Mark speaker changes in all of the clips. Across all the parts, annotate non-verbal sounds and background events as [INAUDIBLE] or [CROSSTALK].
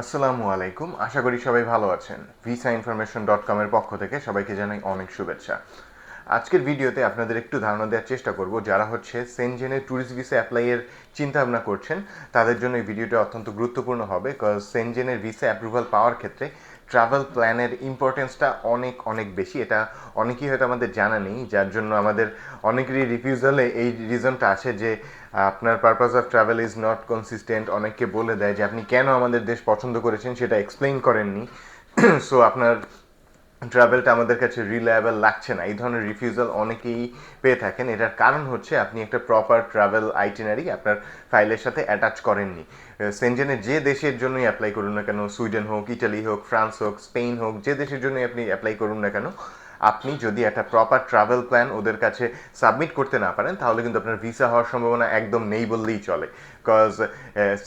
Speaker 1: আসসালামু আলাইকুম। আশা করি সবাই ভালো আছেন। ভিসা ইনফরমেশন ডট কমের পক্ষ থেকে সবাইকে জানাই অনেক শুভেচ্ছা। আজকের ভিডিওতে আপনাদের একটু ধারণা দেওয়ার চেষ্টা করব যারা হচ্ছে সেনজেনের ট্যুরিস্ট ভিসা অ্যাপ্লাইয়ের চিন্তা ভাবনা করছেন, তাদের জন্য এই ভিডিওটা অত্যন্ত গুরুত্বপূর্ণ হবে কজ সেনজেনের ভিসা অ্যাপ্রুভাল পাওয়ার ক্ষেত্রে ট্রাভেল প্ল্যানের ইম্পর্টেন্সটা অনেক অনেক বেশি। এটা অনেকেই হয়তো আমাদের জানা নেই, যার জন্য আমাদের অনেকেরই রিফিউজালে এই রিজনটা আসে যে, আপনার purpose of travel is not consistent অনেককে বলে দেয় যে, আপনি কেন আমাদের দেশ পছন্দ করেছেন? সেটা এক্সপ্লেইন করেননি। [CLEARS THROAT] সো আপনার ট্রাভেলটা আমাদের কাছে রিলায়েবল লাগছে না। এই ধরনের রিফিউজাল অনেকেই পেয়ে থাকেন। এটার কারণ হচ্ছে আপনি একটা প্রপার ট্রাভেল আইটেনারি আপনার ফাইলের সাথে অ্যাটাচ করেননি। সেনজেনের যে দেশের জন্যই অ্যাপ্লাই করুন না কেন সুইডেন হোক ইটালি হোক ফ্রান্স হোক স্পেন হোক, যে দেশের জন্যই আপনি অ্যাপ্লাই করুন না কেন আপনি যদি একটা প্রপার ট্রাভেল প্ল্যান ওদের কাছে সাবমিট করতে না পারেন, তাহলে কিন্তু আপনার ভিসা হওয়ার সম্ভাবনা একদম নেই বললেই চলে। বিকজ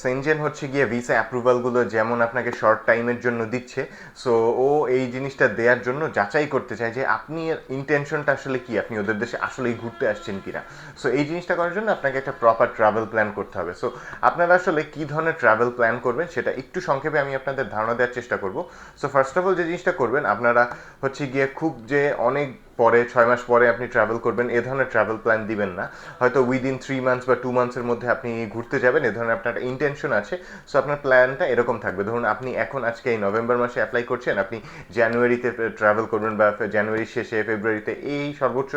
Speaker 1: সেনজেন হচ্ছে গিয়ে ভিসা অ্যাপ্রুভালগুলো যেমন আপনাকে শর্ট টাইমের জন্য দিচ্ছে সো ও এই জিনিসটা দেওয়ার জন্য যাচাই করতে চায় যে আপনি ইন্টেনশনটা আসলে কি? আপনি ওদের দেশে আসলেই ঘুরতে আসছেন কিনা? সো এই জিনিসটা করার জন্য আপনাকে একটা প্রপার ট্রাভেল প্ল্যান করতে হবে। সো আপনারা আসলে কি ধরনের ট্রাভেল প্ল্যান করবেন সেটা একটু সংক্ষেপে আমি আপনাদের ধারণা দেওয়ার চেষ্টা করব। সো ফার্স্ট অফ অল যে জিনিসটা করবেন, আপনারা হচ্ছে গিয়ে খুব যে অনেক পরে, ছয় মাস পরে আপনি ট্রাভেল করবেন, এ ধরনের ট্রাভেল প্ল্যান দিবেন না। হয়তো উইদিন থ্রি মান্থস বা টু মান্থসের মধ্যে আপনি ঘুরতে যাবেন, এ ধরনের আপনার ইন্টেনশন আছে। সো আপনার প্ল্যানটা এরকম থাকবে। ধরুন, আপনি এখন আজকে এই নভেম্বর মাসে অ্যাপ্লাই করছেন, আপনি জানুয়ারিতে ট্রাভেল করবেন বা জানুয়ারির শেষে ফেব্রুয়ারিতে এই সর্বোচ্চ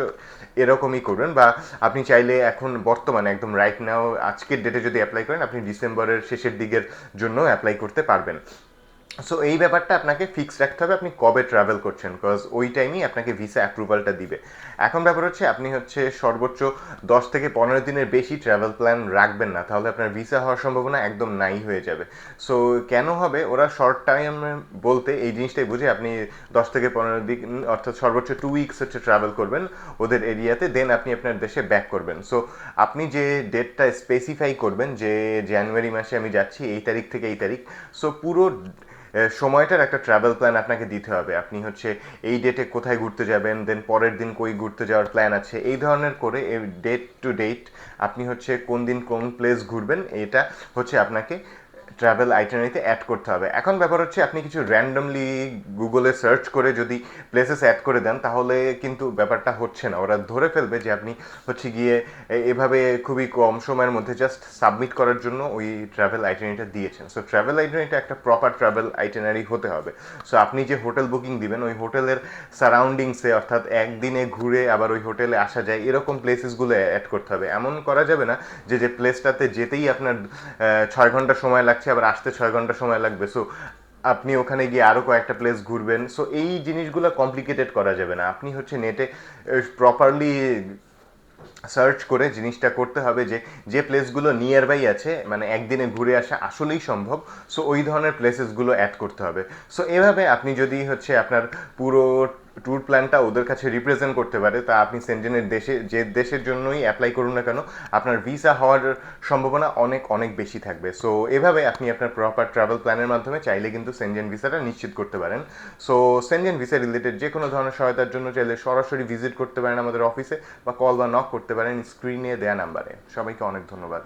Speaker 1: এরকমই করবেন বা আপনি চাইলে এখন বর্তমানে একদম রাইট নাও আজকের ডেটে যদি অ্যাপ্লাই করেন, আপনি ডিসেম্বরের শেষের দিকের জন্য অ্যাপ্লাই করতে পারবেন। সো এই ব্যাপারটা আপনাকে ফিক্স রাখতে হবে, আপনি কবে ট্রাভেল করছেন বিকজ ওই টাইমেই আপনাকে ভিসা অ্যাপ্রুভালটা দিবে। এখন ব্যাপার হচ্ছে, আপনি হচ্ছে সর্বোচ্চ দশ থেকে পনেরো দিনের বেশি ট্রাভেল প্ল্যান রাখবেন না, তাহলে আপনার ভিসা হওয়ার সম্ভাবনা একদম নাই হয়ে যাবে। সো কেন হবে? ওরা শর্ট টাইম বলতে এই জিনিসটাই বুঝে, আপনি দশ থেকে পনেরো দিন, অর্থাৎ সর্বোচ্চ টু উইকস হচ্ছে ট্রাভেল করবেন ওদের এরিয়াতে দেন আপনি আপনার দেশে ব্যাক করবেন। সো আপনি যে ডেটটা স্পেসিফাই করবেন, যে জানুয়ারি মাসে আমি যাচ্ছি, এই তারিখ থেকে এই তারিখ সো পুরো সময়টার একটা ট্রাভেল প্ল্যান আপনাকে দিতে হবে। আপনি হচ্ছে এই ডেটে কোথায় ঘুরতে যাবেন দেন পরের দিন কই ঘুরতে যাওয়ার প্ল্যান আছে, এই ধরনের করে ডেট টু ডেট আপনি হচ্ছে কোন দিন কোন প্লেস ঘুরবেন, এটা হচ্ছে আপনাকে ট্রাভেল আইটেনারিতে অ্যাড করতে হবে। এখন ব্যাপার হচ্ছে আপনি কিছু র্যান্ডমলি গুগলে সার্চ করে যদি প্লেসেস অ্যাড করে দেন, তাহলে কিন্তু ব্যাপারটা হচ্ছে না। ওরা ধরে ফেলবে যে আপনি হচ্ছে গিয়ে এভাবে খুবই কম সময়ের মধ্যে জাস্ট সাবমিট করার জন্য ওই ট্রাভেল আইটেনারিটা দিয়েছেন। সো ট্রাভেল আইটেনারিটা একটা প্রপার ট্রাভেল আইটেনারি হতে হবে। সো আপনি যে হোটেল বুকিং দিবেন, ওই হোটেলের সারাউন্ডিংসে অর্থাৎ একদিনে ঘুরে আবার ওই হোটেলে আসা যায়, এরকম প্লেসেসগুলো অ্যাড করতে হবে। এমন করা যাবে না যে যে প্লেসটাতে যেতেই আপনার ছয় ঘণ্টা সময় লাগছে, আবার আসতে ছয় ঘণ্টা সময় লাগবে। সো আপনি ওখানে গিয়ে আরও কয়েকটা প্লেস ঘুরবেন। সো এই জিনিসগুলো কমপ্লিকেটেড করা যাবে না। আপনি হচ্ছে নেটে প্রপারলি সার্চ করে জিনিসটা করতে হবে যে যে প্লেসগুলো নিয়ার বাই আছে মানে একদিনে ঘুরে আসা আসলেই সম্ভব। সো ওই ধরনের প্লেসেসগুলো অ্যাড করতে হবে। সো এভাবে আপনি যদি হচ্ছে আপনার পুরো ট্যুর প্ল্যানটা ওদের কাছে রিপ্রেজেন্ট করতে পারে। তা আপনি সেন্টেনের দেশে, যে দেশের জন্যই অ্যাপ্লাই করুন না কেন, আপনার ভিসা হওয়ার সম্ভাবনা অনেক অনেক বেশি থাকবে। সো এভাবে আপনি আপনার প্রপার ট্রাভেল প্ল্যানের মাধ্যমে চাইলে কিন্তু সেনজেন ভিসাটা নিশ্চিত করতে পারেন। সো সেনজেন ভিসা রিলেটেড যে কোনো ধরনের সহায়তার জন্য চাইলে সরাসরি ভিজিট করতে পারেন আমাদের অফিসে বা কল বা নক করতে পারেন স্ক্রিনে দেয়া নাম্বারে সবাইকে অনেক ধন্যবাদ।